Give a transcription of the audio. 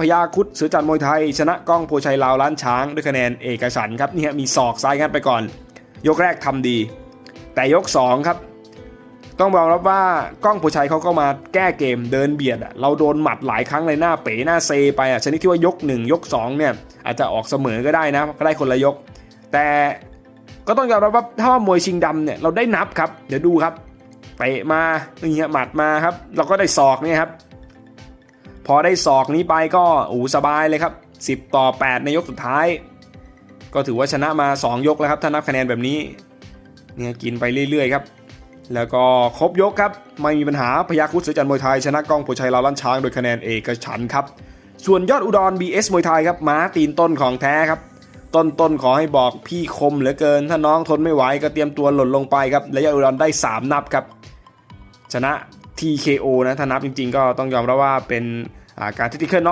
พยาคุดเสือจันมวยไทย ชนะก้องโพชัยลาวล้านช้างด้วยคะแนนเอกฉันครับเนี่ฮะมีศอกซ้ายงัดไปก่อน ยกแรกทำดี แต่ยก 2 ครับ ต้องบอกรับว่าก้องโพชัยเขาก็มาแก้เกมเดินเบียดอะเราโดนหมัดหลายครั้งเลยหน้าเป๋หน้าเซไปอะชนิดที่ว่ายก 1 ยก 2 เนี่ยอาจจะออกเสมอก็ได้นะก็ได้คนละยก แต่ก็ต้องยอมรับว่าถ้าว่ามวยชิงดำเนี่ยเราได้นับครับ เดี๋ยวดูครับเตะมานี่ฮะหมัดมาครับ เราก็ได้ศอกเนี่ยครับ พอได้ศอกนี้ไปก็อูสบายเลยครับ 10 ต่อ 8 ในยกสุดท้าย ก็ถือว่าชนะมา 2 ยกแล้วครับถ้านับคะแนนแบบนี้เนี่ยกินไปเรื่อยๆครับ แล้วก็ครบยกครับ ไม่มีปัญหาพยาคุดเสือจันทร์มวยไทย ชนะกล้องโพชัยลาวล้านช้างโดยคะแนนเอกฉันครับ ส่วนยอดอุดร BS มวยไทยครับม้าตีนต้นของแท้ครับ ต้นต้นขอให้บอกพี่คมเหลือเกิน ถ้าน้องทนไม่ไหวก็เตรียมตัวหล่นลงไปครับและยอดอุดรได้ 3 นับครับ ชนะ TKO นะถ้านับจริงๆ ก็ต้องยอมรับว่าเป็นการทิติเคิลน็อก